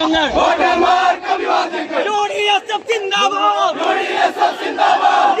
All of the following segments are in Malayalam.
വോട്ടർമാർക്ക് അഭിവാദ്യങ്ങൾ. യു ഡി എസ് എഫ് സിന്ദാബാദ്. യു ഡി എസ് എഫ് സിന്ദാബാദ്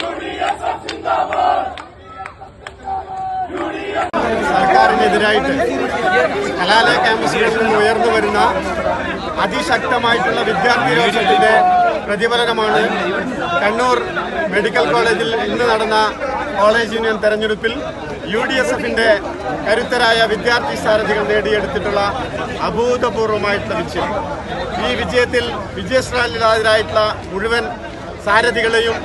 UDSF സിന്ദാബാദ് UDSF സിന്ദാബാദ് MSFKSU സർക്കാരിനെതിരായിട്ട് കലാലയ ക്യാമ്പസുകളിൽ ഉയർന്നു വരുന്ന അതിശക്തമായിട്ടുള്ള വിദ്യാർത്ഥി രോഷത്തിന്റെ പ്രതിഫലനമാണ് കണ്ണൂർ മെഡിക്കൽ കോളേജിൽ ഇന്ന് നടന്ന കോളേജ് യൂണിയൻ തെരഞ്ഞെടുപ്പിൽ യു ഡി എസ് എഫിന്റെ കരുത്തരായ വിദ്യാർത്ഥി സാരഥികൾ നേടിയെടുത്തിട്ടുള്ള അഭൂതപൂർവമായിട്ടുള്ള വിജയം. ഈ വിജയത്തിൽ വിജയശ്രാലിതരായിട്ടുള്ള മുഴുവൻ സാരഥികളെയും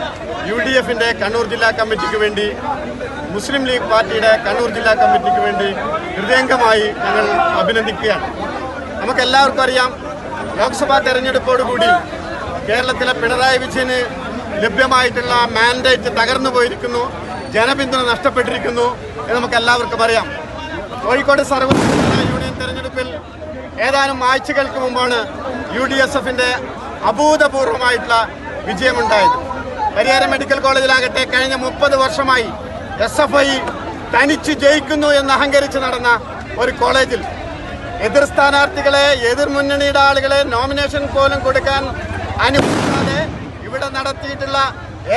യു ഡി എഫിന്റെ കണ്ണൂർ ജില്ലാ കമ്മിറ്റിക്ക് വേണ്ടി മുസ്ലിം ലീഗ് പാർട്ടിയുടെ കണ്ണൂർ ജില്ലാ കമ്മിറ്റിക്ക് വേണ്ടി ഹൃദയംഗമായി ഞങ്ങൾ അഭിനന്ദിക്കുകയാണ്. നമുക്കെല്ലാവർക്കും അറിയാം ലോക്സഭാ തെരഞ്ഞെടുപ്പോടുകൂടി കേരളത്തിലെ പിണറായി വിജയന് ലഭ്യമായിട്ടുള്ള മാൻഡേറ്റ് തകർന്നു പോയിരിക്കുന്നു. ജനപിന്തുണ നഷ്ടപ്പെട്ടിരിക്കുന്നു എന്ന് നമുക്ക് എല്ലാവർക്കും അറിയാം. കോഴിക്കോട് സർവകലാശാല യൂണിയൻ തെരഞ്ഞെടുപ്പിൽ ഏതാനും ആഴ്ചകൾക്ക് മുമ്പാണ് യു ഡി എസ് എഫിന്റെ അഭൂതപൂർവമായിട്ടുള്ള വിജയമുണ്ടായത്. പരിയാരം മെഡിക്കൽ കോളേജിലാകട്ടെ കഴിഞ്ഞ മുപ്പത് വർഷമായി എസ് എഫ് ഐ തനിച്ച് ജയിക്കുന്നു എന്ന് അഹങ്കരിച്ച് നടന്ന ഒരു കോളേജിൽ എതിർ സ്ഥാനാർത്ഥികളെ എതിർ മുന്നണിയുടെ ആളുകളെ നോമിനേഷൻ പോലും കൊടുക്കാൻ അനുവദിക്കാതെ ഇവിടെ നടത്തിയിട്ടുള്ള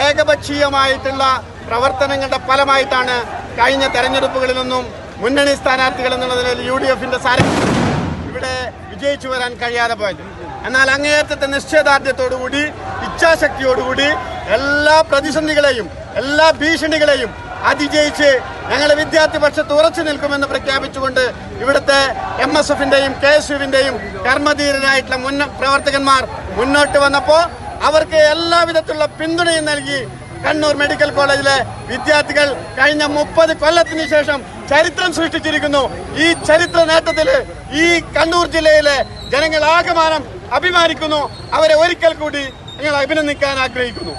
ഏകപക്ഷീയമായിട്ടുള്ള പ്രവർത്തനങ്ങളുടെ ഫലമായിട്ടാണ് കഴിഞ്ഞ തെരഞ്ഞെടുപ്പുകളിലൊന്നും മുന്നണി സ്ഥാനാർത്ഥികൾ എന്നുള്ള നിലയിൽ യു ഡി എഫിന്റെ സാരഥ്യം ഇവിടെ വിജയിച്ചു വരാൻ കഴിയാതെ പോയത്. എന്നാൽ അങ്ങേയറ്റത്തെ നിശ്ചയദാർഢ്യത്തോടുകൂടി ഇച്ഛാശക്തിയോടുകൂടി എല്ലാ പ്രതിസന്ധികളെയും എല്ലാ ഭീഷണികളെയും അതിജയിച്ച് ഞങ്ങൾ വിദ്യാർത്ഥി പക്ഷത്ത് ഉറച്ചു നിൽക്കുമെന്ന് പ്രഖ്യാപിച്ചുകൊണ്ട് ഇവിടുത്തെ എം എസ് എഫിന്റെയും കെ എസ് യുവിന്റെയും കർമ്മധീരനായിട്ടുള്ള മുന്ന പ്രവർത്തകന്മാർ മുന്നോട്ട് വന്നപ്പോൾ അവർക്ക് എല്ലാവിധത്തിലുള്ള പിന്തുണയും നൽകി കണ്ണൂർ മെഡിക്കൽ കോളേജിലെ വിദ്യാർത്ഥികൾ കഴിഞ്ഞ മുപ്പത് കൊല്ലത്തിന് ശേഷം ചരിത്രം സൃഷ്ടിച്ചിരിക്കുന്നു. ഈ ചരിത്ര നേട്ടത്തിൽ ഈ കണ്ണൂർ ജില്ലയിലെ ജനങ്ങൾ ആകമാനം അഭിമാനിക്കുന്നു. അവരെ ഒരിക്കൽ കൂടി ഞങ്ങൾ അഭിനന്ദിക്കാൻ ആഗ്രഹിക്കുന്നു.